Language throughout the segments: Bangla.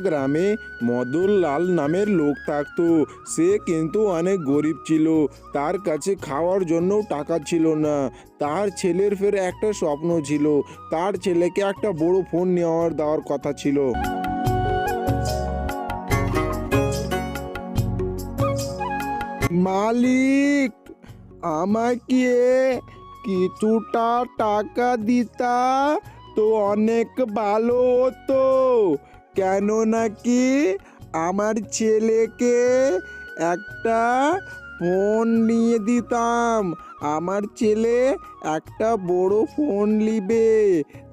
গ্রামে মদন লাল নামের লোক থাকতো। সে কিন্তু অনেক গরিব ছিল। তার কাছে খাওয়ার জন্য টাকা ছিল না। তার ছেলের ফের একটা স্বপ্ন ছিল। তার ছেলেকে একটা বড় ফোন নেওয়ার, দেওয়ার কথা ছিল। মালিক আমাকে কিছুটা টাকা দিতা? তো অনেক ভালো হতো। কেন নাকি আমার ছেলেকে একটা ফোন নিয়ে দিতাম। আমার ছেলে একটা বড় ফোন নিবে।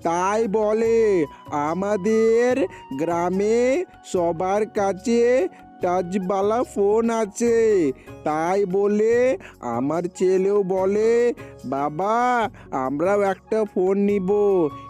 তাই বলে, আমাদের গ্রামে সবার কাছে টাচওয়ালা ফোন আছে। তাই বলে আমার ছেলেও বলে, বাবা, আমরাও একটা ফোন নিব।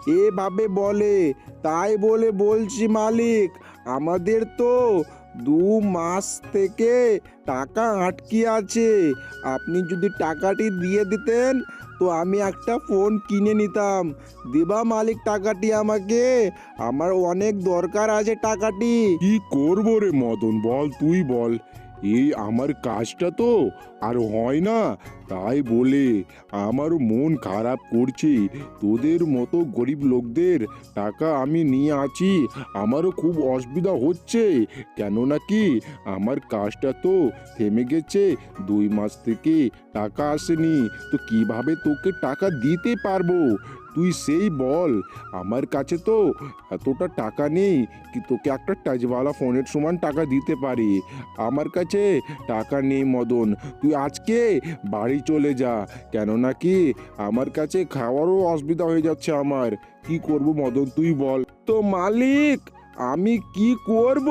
এভাবে বলে। তাই বলে বলছি, মালিক, আমাদের তো দু মাস থেকে টাকা আটকে আছে। আপনি যদি টাকাটি দিয়ে দিতেন তো আমি একটা ফোন কিনে নিতাম। দেবা মালিক টাকাটি আমাকে? আমার অনেক দরকার আছে টাকাটি। কি করব রে মদন? বল, তুই বল। এই আমার কাজটা তো আর হয় না। তাই বলে আমার মন খারাপ করছে। তোদের মতো গরিব লোকদের টাকা আমি নিয়ে আছি। আমারও খুব অসুবিধা হচ্ছে। কেন নাকি আমার কাজটা তো থেমে গেছে। দুই মাস থেকে টাকা আসেনি। তো কীভাবে তোকে টাকা দিতে পারব? তুই সেই বল। আমার কাছে তো এতটা টাকা নেই কি তোকে একটা টাচওয়ালা ফোনের সমান টাকা দিতে পারি। আমার কাছে টাকা নেই মদন। তুই আজকে বাড়ি চলে যা। কেন নাকি আমার কাছে খাওয়ারও অসুবিধা হয়ে যাচ্ছে আমার। কি করব মদন, তুই বল। তো মালিক আমি কি করব?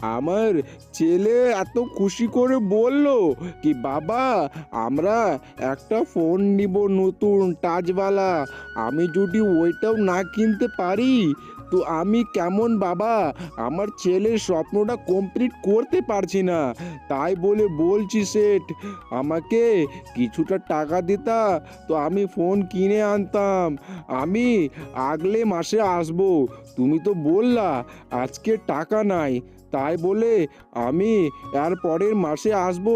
আমার ছেলে এত খুশি করে বলল কি, বাবা, আমরা একটা ফোন নিব নতুন টাচওয়ালা আমি যদি ওইটাও না কিনতে পারি তো আমি কেমন বাবা? আমার ছেলের স্বপ্নটা কমপ্লিট করতে পারছি না। তাই বলে বলছি সেট আমাকে কিছুটা টাকা দিতা তো আমি ফোন কিনে আনতাম। আমি আগলে মাসে আসব, তুমি তো বললা, আজকে টাকা নাই। তাই বলে আমি এর পরের মাসে আসব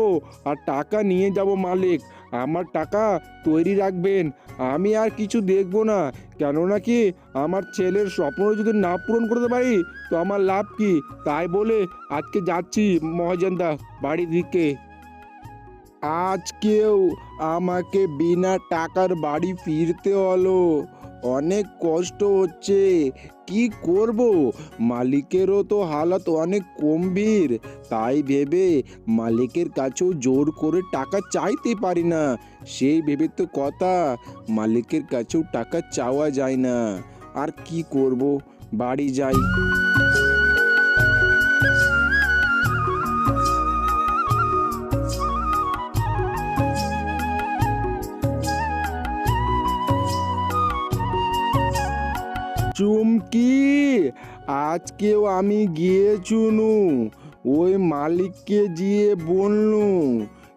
আর টাকা নিয়ে যাব মালিক। আমার টাকা তৈরি রাখবেন। আমি আর কিছু দেখব না। কেন নাকি আমার ছেলের স্বপ্ন যদি না পূরণ করতে পারি, তো আমার লাভ কি? তাই বলে আজকে যাচ্ছি মহাজনদা বাড়ির দিকে। আজকেও আমাকে বিনা টাকার বাড়ি ফিরতে হলো। অনেক কষ্ট হচ্ছে। কি করব? মালিকেরও তো হালাত অনেক গম্ভীর। তাই ভেবে মালিকের কাছেও জোর করে টাকা চাইতে পারি না। সেই ভেবে তো কথা, মালিকের কাছেও টাকা চাওয়া যায় না। আর কি করব? বাড়ি যাই। আজকেও আমি গিয়ে চুনু ওই মালিককে গিয়ে বললু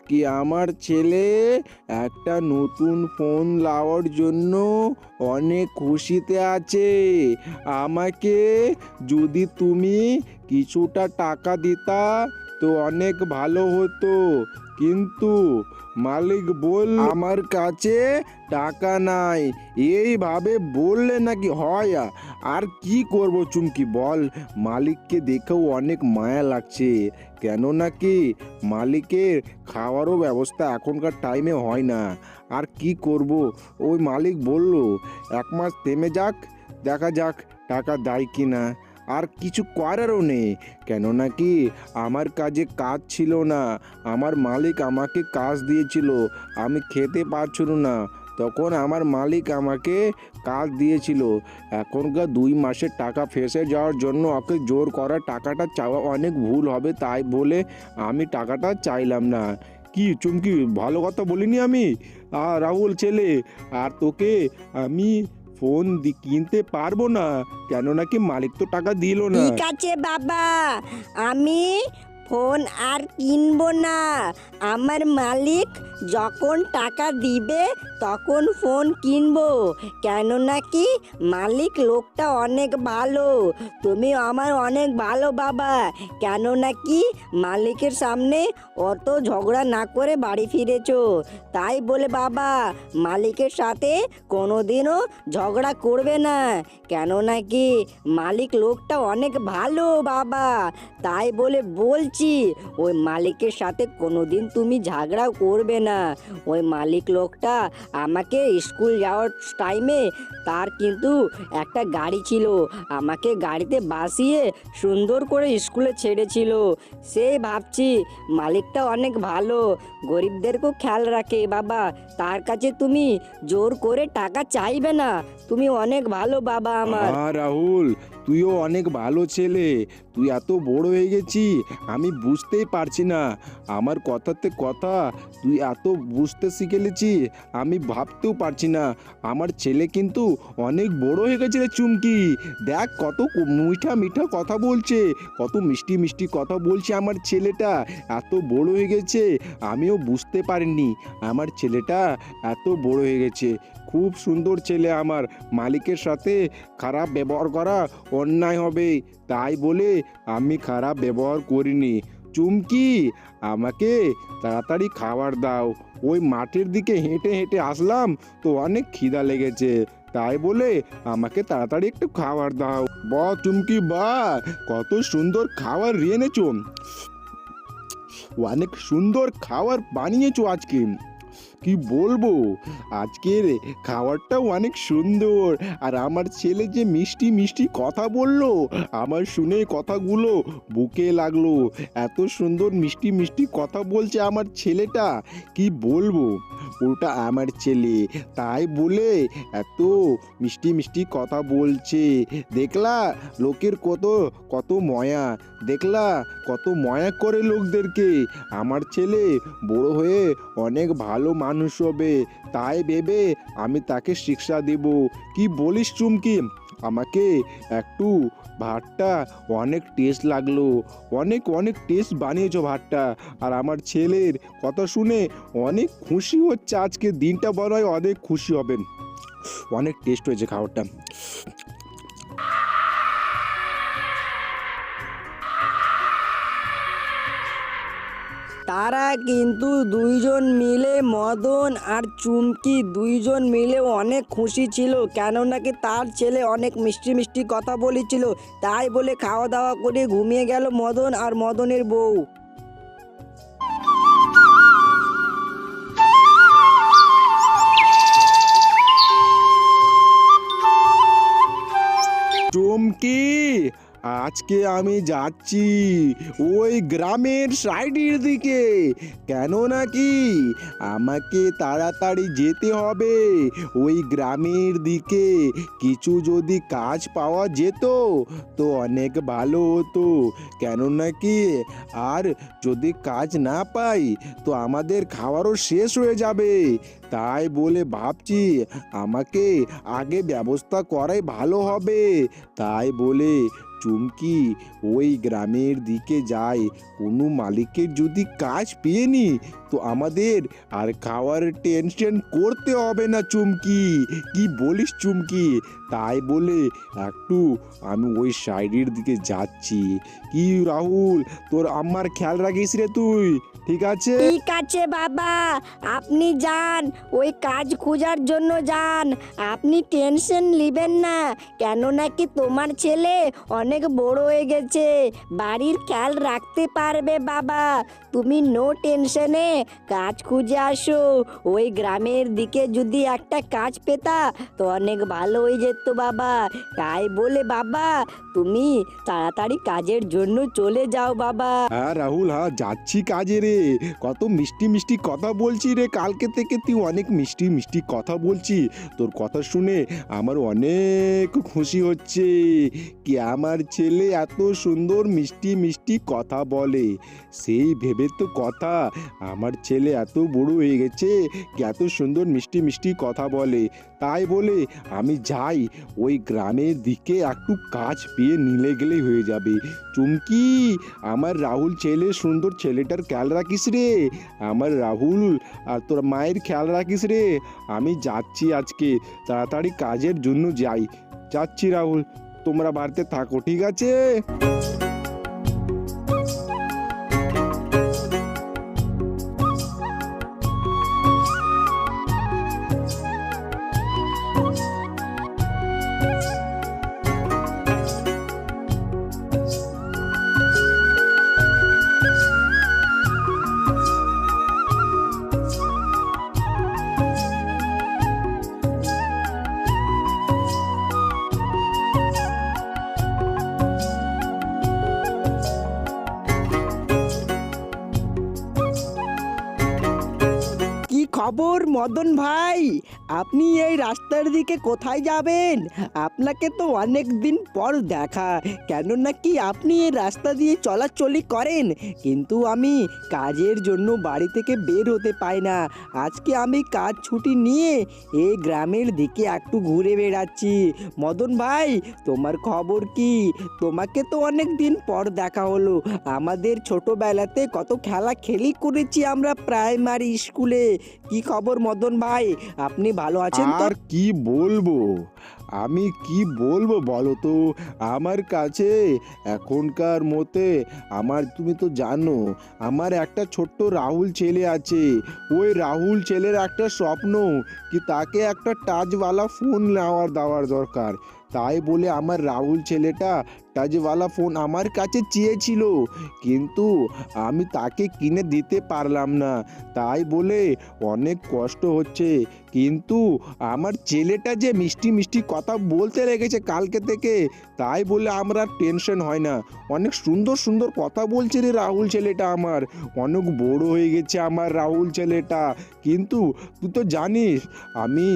কি আমার ছেলে একটা নতুন ফোন লাওয়ার জন্য অনেক খুশিতে আছে। আমাকে যদি তুমি কিছুটা টাকা দিতা তো অনেক ভালো হতো। কিন্তু মালিক বল আমার কাছে টাকা নাই। এইভাবে বললে নাকি হয়? আর কি করব চুমকি, বল। মালিককে দেখেও অনেক মায়া লাগছে। কেন নাকি? মালিকের খাওয়ারও ব্যবস্থা এখনকার টাইমে হয় না। আর কি করব? ওই মালিক বলল, এক মাস থেমে যাক, দেখা যাক টাকা দেয় কি না আর কিছু করারও নেই। কেন নাকি? আমার কাজে কাজ ছিল না। আমার মালিক আমাকে কাজ দিয়েছিল। আমি খেতে পারছিল না। তখন আমার মালিক আমাকে কাজ দিয়েছিল। এখনকার দুই মাসের টাকা ফেসে যাওয়ার জন্য ওকে জোর করা টাকাটা চাওয়া অনেক ভুল হবে, তাই বলে আমি টাকাটা চাইলাম না। কি, চুমকি, ভালো কথা বলিনি আমি? আর রাহুল ছেলে, আর তোকে আমি ফোন কিনতে পারব না। কেন নাকি মালিক তো টাকা দিল না। ঠিক আছে বাবা। আমি ফোন আর কিনবো না। আমার মালিক যখন টাকা দিবে, তখন ফোন কিনবো। কেন নাকি মালিক লোকটা অনেক ভালো। তুমি আমার অনেক ভালো বাবা। কেন নাকি মালিকের সামনে অত ঝগড়া না করে বাড়ি ফিরেছো। তাই বলে, বাবা, মালিকের সাথে কোনোদিনও ঝগড়া করবে না। কেন নাকি মালিক লোকটা অনেক ভালো বাবা। তাই বলে, বলছি ওই মালিকের সাথে কোনোদিন তুমি ঝগড়া করবে না। ওই মালিক লোকটা আমাকে স্কুল যাওয়ার টাইমে তার কিন্তু একটা গাড়ি ছিল, আমাকে গাড়িতে বাসিয়ে সুন্দর করে স্কুলে ছেড়েছিল। সেই ভাবছি, মালিকটা অনেক ভালো, গরিবদেরকেও খেয়াল রাখে বাবা, তার কাছে তুমি জোর করে টাকা চাইবে না, তুমি অনেক ভালো বাবা আমার। রাহুল, তুইও অনেক ভালো ছেলে তুই এত বড় হয়ে গেছি, আমি বুঝতেই পারছি না। আমার কথাতে কথা, তুই এত বুঝতে শিখেলেছি, আমি ভাবতেও পারছি না। আমার ছেলে কিন্তু অনেক বড় হয়ে গেছে রে চুমকি। দেখ কত মিঠা মিঠা কথা বলছে, কত মিষ্টি মিষ্টি কথা বলছে আমার ছেলেটা। এত বড় হয়ে গেছে, আমিও বুঝতে পারিনি। আমার ছেলেটা এত বড় হয়ে গেছে। খুব সুন্দর ছেলে আমার। মালিকের সাথে খারাপ ব্যবহার করা অন্যায় হবে। তাই বলে আমি খারাপ ব্যবহার করিনি। চুমকি, আমাকে তাড়াতাড়ি খাবার দাও। ওই মাঠের দিকে হেঁটে হেঁটে আসলাম, তো অনেক খিদা লেগেছে। তাই বলে আমাকে তাড়াতাড়ি একটু খাবার দাও। বা, চুমকি, বা, কত সুন্দর খাবার এনেছো। অনেক সুন্দর খাবার বানিয়েছো আজকে। কি বলব? আজকের খাবারটাও অনেক সুন্দর। আর আমার ছেলে যে মিষ্টি মিষ্টি কথা বলল, আমার শুনে কথাগুলো বুকে লাগল। এত সুন্দর মিষ্টি মিষ্টি কথা বলছে আমার ছেলেটা, কি বলব? ওটা আমার ছেলে, তাই বলে এত মিষ্টি মিষ্টি কথা বলছে। দেখলা লোকের কত কত ময়া, দেখলা কত ময়া করে লোকদেরকে। আমার ছেলে বড় হয়ে অনেক ভালো মানুষ হবে। তাই ভেবে আমি তাকে শিক্ষা দেব। কি বলিস চুমকি? আমাকে একটু ভাতটা অনেক টেস্ট লাগল। অনেক অনেক টেস্ট বানিয়েছ ভাতটা। আর আমার ছেলের কথা শুনে অনেক খুশি হচ্ছে আজকে। দিনটা বড় হয়, অনেক খুশি হবেন। অনেক টেস্ট হয়েছে খাবারটা। তারা কিন্তু দুইজন মিলে মদন আর চুমকি দুইজন মিলে অনেক খুশি ছিল কেন নাকি তার ছেলে অনেক মিষ্টি মিষ্টি কথা বলেছিল, তাই বলে খাওয়া দাওয়া করে ঘুমিয়ে গেল মদন আর মদনের বউ। চুমকি আজকে আমি যাচ্ছি ওই গ্রামের সাইডের দিকে। কেন নাকি? আমাকে তাড়াতাড়ি যেতে হবে। ওই গ্রামের দিকে কিছু যদি কাজ পাওয়া যেত, তো অনেক ভালো হতো। কেন নাকি? আর যদি কাজ না পাই, তো আমাদের খাওয়ারও শেষ হয়ে যাবে। তাই বলে ভাবছি আমাকে আগে ব্যবস্থা করাই ভালো হবে। তাই বলে চুমকি ওই গ্রামের দিকে যায় কোনো মালিকের যদি কাজ পেয়ে নি, তো আমাদের আর খাওয়ার টেনশন করতে হবে না চুমকি। কি বলিস চুমকি? তাই বলে একটু আমি ওই সাইডের দিকে যাচ্ছি। কি রাহুল, তোর আমার খেয়াল রাখিস রে তুই? ঠিক আছে? ঠিক আছে বাবা। আপনি যান ওই কাজ খোঁজার জন্য যান। আপনি টেনশন নেবেন না কেন নাকি তোমার ছেলে অনেক বড় হয়ে গেছে। বাড়ির খেয়াল রাখতে পারবে বাবা। তুমি নো টেনশনে কাজ খুঁজে আসো। ওই গ্রামের দিকে যদি একটা কাজ পেতা তো অনেক ভালো হয়ে যেত বাবা। তাই বলে বাবা তুমি তাড়াতাড়ি কাজের জন্য চলে যাও বাবা। হ্যাঁ রাহুল হ্যাঁ যাচ্ছি কাজে রে। কত মিষ্টি মিষ্টি কথা বলছি রে, কালকে থেকে তুই অনেক মিষ্টি মিষ্টি কথা বলছি। তোর কথা শুনে আমার অনেক খুশি হচ্ছে কি আমার ছেলে এত সুন্দর মিষ্টি মিষ্টি কথা বলে। সেই ভেবে তো কথা, আমার ছেলে এত বড় হয়ে গেছে, কি এত সুন্দর মিষ্টি মিষ্টি কথা বলে। তাই বলে আমি যাই। ওই গ্রামের দিকে একটু কাজ পেয়ে নিলে গেলেই হয়ে যাবে। চুমকি, আমার রাহুল ছেলে, সুন্দর ছেলেটার খেয়াল রাখিস রে। আমার রাহুল আর তোর মায়ের খেয়াল রাখিস রে। আমি যাচ্ছি আজকে, তাড়াতাড়ি কাজের জন্য যাই। যাচ্ছি রাহুল, তোমরা বাড়িতে থাকো, ঠিক আছে? মদন ভাই। আপনি এই রাস্তার দিকে কোথায় যাবেন? আপনাকে তো অনেক দিন পর দেখা। কেননা কি আপনি এই রাস্তা দিয়ে চলাচলি করেন? কিন্তু আমি কাজের জন্য বাড়ি থেকে বের হতে পাই না। আজকে আমি কাজ ছুটি নিয়ে এই গ্রামের দিকে একটু ঘুরে বেড়াচ্ছি। মদন ভাই, তোমার খবর কি? তোমাকে তো অনেক দিন পর দেখা হলো। আমাদের ছোটোবেলাতে কত খেলা খেলি করেছি আমরা প্রাইমারি স্কুলে। কি খবর মদন ভাই? আপনি ভালো আছেন তো? আর কি বলব? আমি কি বলব বলো তো? আমার কাছে এখনকার মতে, আমার তুমি তো জানো, আমার একটা ছোট্ট রাহুল ছেলে আছে। ওই রাহুল ছেলের একটা স্বপ্ন কি তাকে একটা টাচওয়ালা ফোন নেওয়ার দেওয়ার দরকার। তাই বলে আমার রাহুল ছেলেটা টাচওয়ালা ফোন আমার কাছে চেয়েছিল, কিন্তু আমি তাকে কিনে দিতে পারলাম না। তাই বলে অনেক কষ্ট হচ্ছে, কিন্তু আমার ছেলেটা যে মিষ্টি মিষ্টি কথা বলতে লেগেছে কালকে থেকে, তাই বলে আমার আর টেনশন হয় না। অনেক সুন্দর সুন্দর কথা বলছে রে রাহুল ছেলেটা আমার। অনেক বড় হয়ে গেছে আমার রাহুল ছেলেটা। কিন্তু তুই তো জানিস, আমি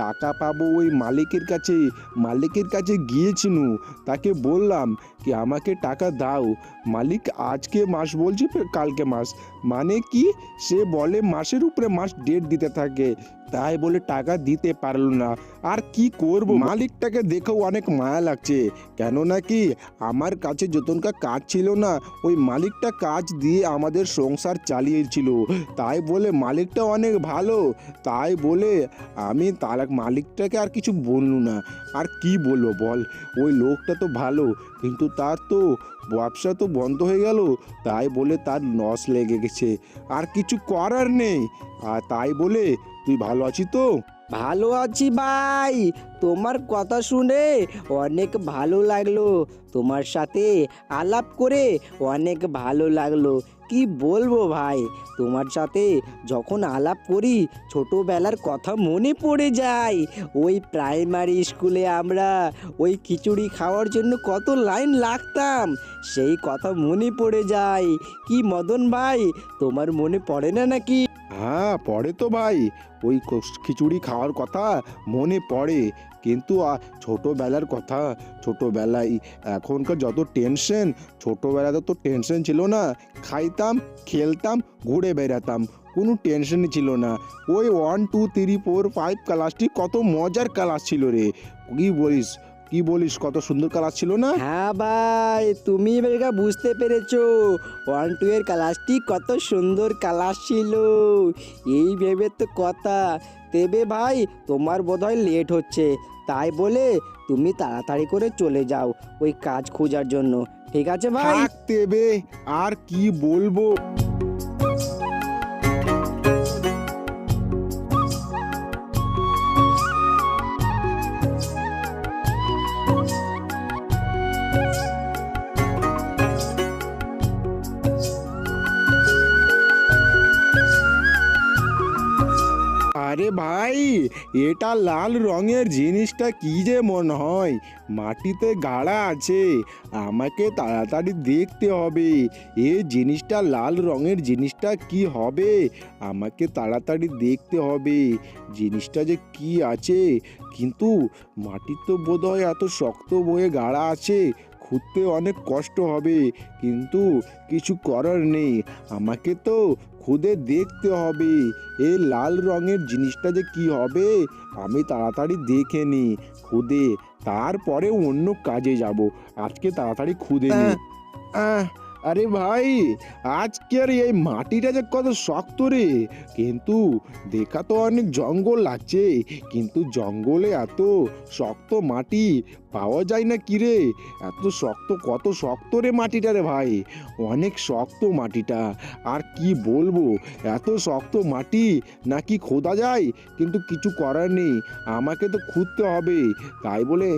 টাকা পাবো ওই মালিকের কাছে মালিকের কাছে গিয়েছিনু। তাকে বললাম কি আমাকে টাকা দাও মালিক আজকে মাস বলছি ফের কালকে মাস মানে কি সে বলে মাসের উপরে মাস ডেট দিতে থাকে তাই বলে টাকা দিতে পারল না। আর কি করব? মালিকটাকে দেখেও অনেক মায়া লাগছে। কেন নাকি? আমার কাছে যতনকা কাজ ছিল না ওই মালিকটা কাজ দিয়ে আমাদের সংসার চালিয়েছিল। তাই বলে মালিকটা অনেক ভালো। তাই বলে আমি তার মালিকটাকে আর কিছু বললু না। আর কি বলব বল? ওই লোকটা তো ভালো কিন্তু তার তো ব্যবসা তো বন্ধ হয়ে গেল। তাই বলে তার লস লেগে গেছে। আর কিছু করার নেই। আর তাই বলে তুই ভালো আছিস তো? ভালো আছি ভাই। তোমার কথা শুনে অনেক ভালো লাগল। তোমার সাথে আলাপ করে অনেক ভালো লাগল। কি বলব ভাই? তোমার সাথে যখন আলাপ করি, ছোটোবেলার কথা মনে পড়ে যায়। ওই প্রাইমারি স্কুলে আমরা ওই খিচুড়ি খাওয়ার জন্য কত লাইন লাগতাম। সেই কথা মনে পড়ে যায়। কি মদন ভাই, তোমার মনে পড়ে না নাকি? হ্যাঁ পড়ে তো ভাই। ওই খিচুড়ি খাওয়ার কথা মনে পড়ে। কিন্তু ছোটবেলার কথা, ছোটোবেলায় এখনকার যত টেনশন ছোটোবেলাতে তো টেনশন ছিল না। খাইতাম, খেলতাম, ঘুরে বেড়াতাম, কোনো টেনশনই ছিল না। ওই one two three four five ক্লাসটি কত মজার ক্লাস ছিল রে। কী বলিস? কি বলিস? কত সুন্দর কালার ছিল না? হ্যাঁ ভাই তুমি এবার বুঝতে পেরেছ। ওয়ান টু এর ক্লাসটি কত সুন্দর কালার ছিল। এই ভেবে তো কথা। তেবে ভাই তোমার বোধহয় লেট হচ্ছে। তাই বলে তুমি তাড়াতাড়ি করে চলে যাও ওই কাজ খোঁজার জন্য। ঠিক আছে ভাই? থাকতে বে আর কি বলব? ভাই, এটা লাল রঙের জিনিসটা কি যে মনে হয়? মাটিতে গাড়া আছে। আমাকে তাড়াতাড়ি দেখতে হবে। এই জিনিসটা লাল রঙের জিনিসটা কি হবে? আমাকে তাড়াতাড়ি দেখতে হবে। জিনিসটা যে কি আছে? কিন্তু মাটির তো বোধহয় এত শক্ত বয়ে গাড়া আছে। খুঁড়তে অনেক কষ্ট হবে, কিন্তু কিছু করার নেই। আমাকে তো খুদে দেখতে হবে। এ লাল রঙের জিনিসটা যে কি হবে, আমি তাড়াতাড়ি দেখে নিই খুদে। তারপরে অন্য কাজে যাব। আজকে তাড়াতাড়ি খুদে নিই আরে ভাই আজকের এই মাটিটা যে কত শক্ত রে। কিন্তু দেখা তো অনেক জঙ্গল লাগছে কিন্তু জঙ্গলে এত শক্ত মাটি পাওয়া যায় না কি রে? এত শক্ত, কত শক্ত রে মাটিটা রে ভাই। অনেক শক্ত মাটিটা। আর কি বলব, এত শক্ত মাটি নাকি খোদা যায়, কিন্তু কিছু করার নেই। আমাকে তো খুঁজতে হবে। তাই বলে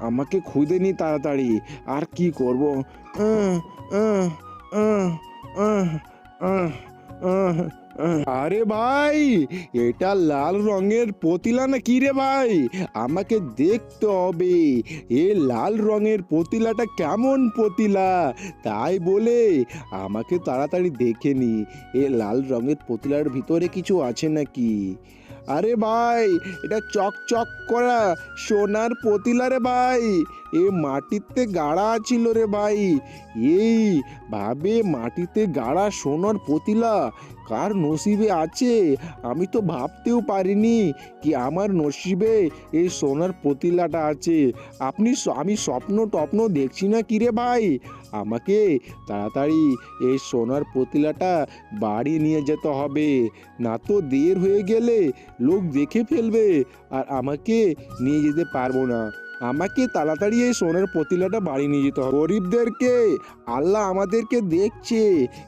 আমাকে খুঁজে নি তাড়াতাড়ি আর কি করব আহ, আহ, আহ, আহ, আহ। আরে ভাই, এটা লাল রঙের পতিলা না কি রে ভাই? আমাকে দেখতে হবে। এ লাল রঙের পতিলাটা কেমন পতিলা? তাই বলে আমাকে তাড়াতাড়ি দেখে নি। এ লাল রঙের পতিলার ভিতরে কিছু আছে নাকি? আরে ভাই, এটা চকচক করা সোনার পতিলা রে ভাই। এ মাটিতে গাড়া ছিল রে ভাই। এই ভাবে মাটিতে গাড়া সোনার পতিলা কার নসিবে আছে? আমি তো ভাবতেও পারিনি কি আমার নসিবে এই সোনার পতিলাটা আছে। আপনি আমি স্বপ্ন টপ্ন দেখছি না কি রে ভাই? আমাকে তাড়াতাড়ি এই সোনার পতিলাটা বাড়ি নিয়ে যেতে হবে। না তো দের হয়ে গেলে লোক দেখে ফেলবে আর আমাকে নিয়ে যেতে পারব না। আমাকে তাড়াতাড়ি এই সোনের পতিলাটা বাড়ি নিয়ে যেতে হবে। গরিবদেরকে আল্লাহ আমাদেরকে দেখছে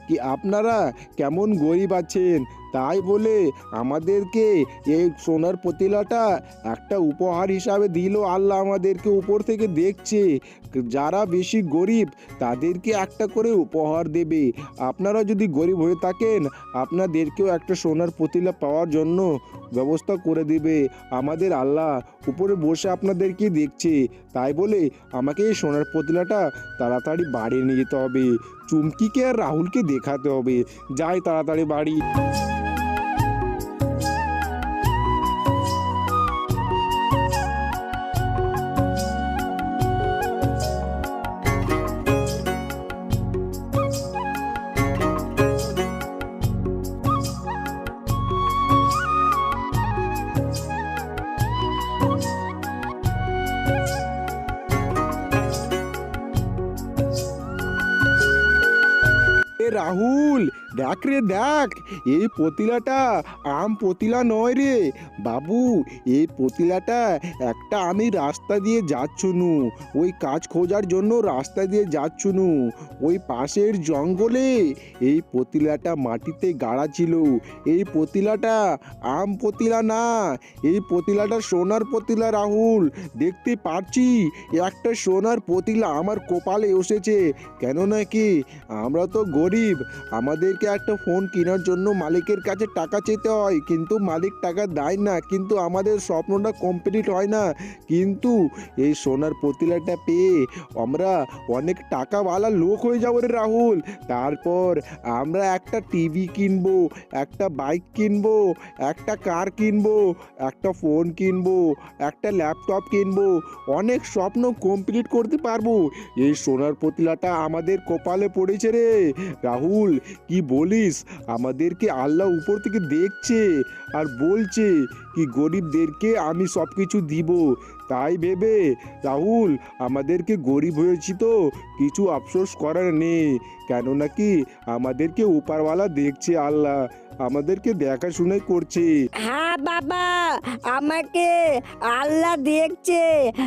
কি আপনারা কেমন গরিব আছেন তাই বলে আমাদেরকে এই সোনার পতিলাটা একটা উপহার হিসাবে দিল। আল্লাহ আমাদেরকে উপর থেকে দেখছে। যারা বেশি গরিব, তাদেরকে একটা করে উপহার দেবে। আপনারা যদি গরিব হয়ে থাকেন, আপনাদেরকেও একটা সোনার পতিলা পাওয়ার জন্য ব্যবস্থা করে দেবে। আমাদের আল্লাহ উপরে বসে আপনাদেরকে দেখছে। তাই বলে আমাকে এই সোনার পতিলাটা তাড়াতাড়ি বাড়ি নিয়ে যেতে হবে। চুমকিকে আর রাহুলকে দেখাতে হবে। যাই তাড়াতাড়ি বাড়ি। রাহুল দেখ রে দেখ এই পতিলাটা আম পতিলা নয় রে বাবু এই পতিলাটা একটা আমি রাস্তা দিয়ে যাচ্ছুনু। ওই কাজ খোঁজার জন্য রাস্তা দিয়ে যাচ্ছুনু। ওই পাশের জঙ্গলে এই পতিলাটা মাটিতে গাড়া ছিল। এই পতিলাটা আম পতিলা না, এই পতিলাটা সোনার পতিলা রাহুল। দেখতে পাচ্ছি, একটা সোনার পতিলা আমার কপালে এসেছে। কেন নাকি? আমরা তো গরিব। আমাদেরকে একটা ফোন কেনার জন্য মালিকের কাছে টাকা চেতে হয়, কিন্তু মালিক টাকা দেয় না। কিন্তু আমাদের স্বপ্নটা কমপ্লিট হয় না। কিন্তু এই সোনার পতিলাটা পেয়ে আমরা অনেক টাকাওয়ালা লোক হয়ে যাব রে রাহুল। তারপর আমরা একটা টিভি কিনবো, একটা বাইক কিনবো, একটা কার কিনবো, একটা ফোন কিনবো, একটা ল্যাপটপ কিনবো, অনেক স্বপ্ন কমপ্লিট করতে পারব। এই সোনার পতিলাটা আমাদের কপালে পড়েছে রে। রাহুল, কি বলিস? আমাদেরকে আল্লাহ উপর থেকে দেখছে আর বলছে কি গরিবদেরকে আমি সব কিছু দিব? তাই ভেবে রাহুল, আমাদেরকে গরিব হয়েছি তো, কিছু আফসোস করার নেই। কেন নাকি আমাদেরকে উপারওয়ালা দেখছে আল্লাহ, আমাদেরকে দেখাশুনাই করছে। হ্যাঁ বাবা, আমাকে আল্লাহ দেখছে।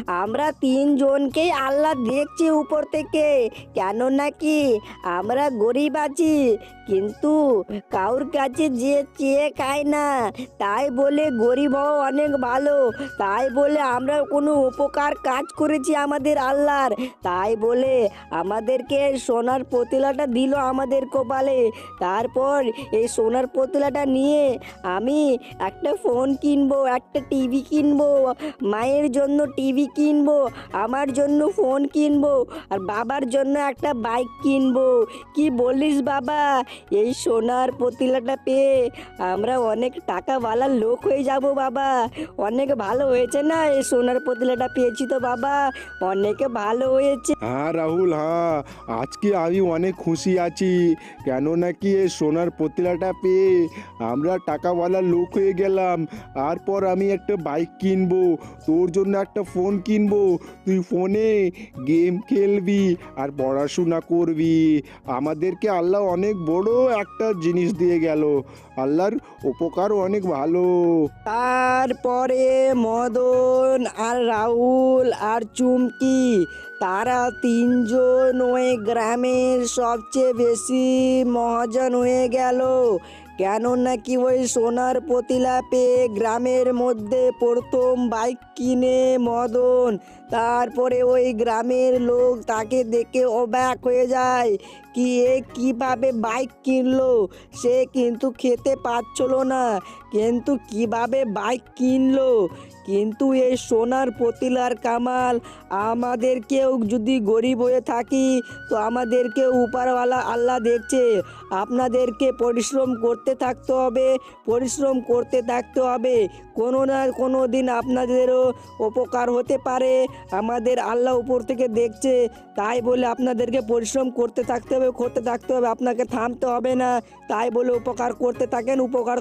আমরা তিনজনকেই আল্লাহ দেখছে উপর থেকে। কেন নাকি আমরা গরিব আছি, কিন্তু কাউর কাছে যে চেয়ে খায় না, তাই বলে গরিব হওয়া অনেক ভালো। তাই বলে আমরা কোনো উপকার কাজ করেছি আমাদের আল্লাহর। তাই বলে আমাদেরকে সোনার পতিলাটা দিল আমাদের কপালে। তারপর এই সোনার পতিলাটা নিয়ে আমি একটা ফোন কিনবো, একটা টিভি কিনবো, মায়ের জন্য টিভি কিনবো, আমার জন্য ফোন কিনবো, আর বাবার জন্য একটা বাইক কিনবো। কি বলিস বাবা? এই সোনার পতিলাটা পেয়ে আমরা অনেক টাকাওয়ালা লোক হয়ে যাব। বাবা। অনেক ভালো হয়েছে না? এই সোনার পতিলাটা পেয়েছি তো বাবা। অনেক ভালো হয়েছে। হ্যাঁ রাহুল হ্যাঁ। আজকে আমি অনেক খুশি আছি। কেন নাকি এই সোনার পতিলাটা পেয়ে আমরা টাকাওয়ালা লোক হয়ে গেলাম। তারপর আমি একটা বাইক কিনবো। তোর জন্য একটা ফোন কিনবো। তুই ফোনে গেম খেলবি আর পড়াশোনা করবি। আমাদেরকে আল্লাহ অনেক বড় একটা জিনিস দিয়ে গেল। আল্লাহর উপকার অনেক ভালো। তারপরে মদন আর রাহুল আর চুমকি, তারা তিনজন ওই গ্রামের সবচেয়ে বেশি মহাজন হয়ে গেল। কেন নাকি ওই সোনার পতিলা পেয়ে গ্রামের মধ্যে প্রথম বাইক কিনে মদন তারপরে ওই গ্রামের লোক তাকে দেখে অবাক হয়ে যায় কি এ কীভাবে বাইক কিনলো? সে কিন্তু খেতে পাচ্ছিল না। কিন্তু কীভাবে বাইক কিনলো? কিন্তু এই সোনার পতিলার কামাল আমাদেরকেও যদি গরিব হয়ে থাকি, তো আমাদেরকে উপরওয়ালা আল্লাহ দেখছে। আপনাদেরকে পরিশ্রম করতে থাকতে হবে, পরিশ্রম করতে থাকতে হবে। কোনো না কোনো দিন আপনাদেরও উপকার হতে পারে। আমাদের আল্লাহ উপর থেকে দেখছে, তাই বলে আপনাদেরকে পরিশ্রম করতে থাকতে হবে, করতে থাকতে হবে, আপনাকে থামতে হবে না। তাই বলে উপকার করতে থাকেন, উপকার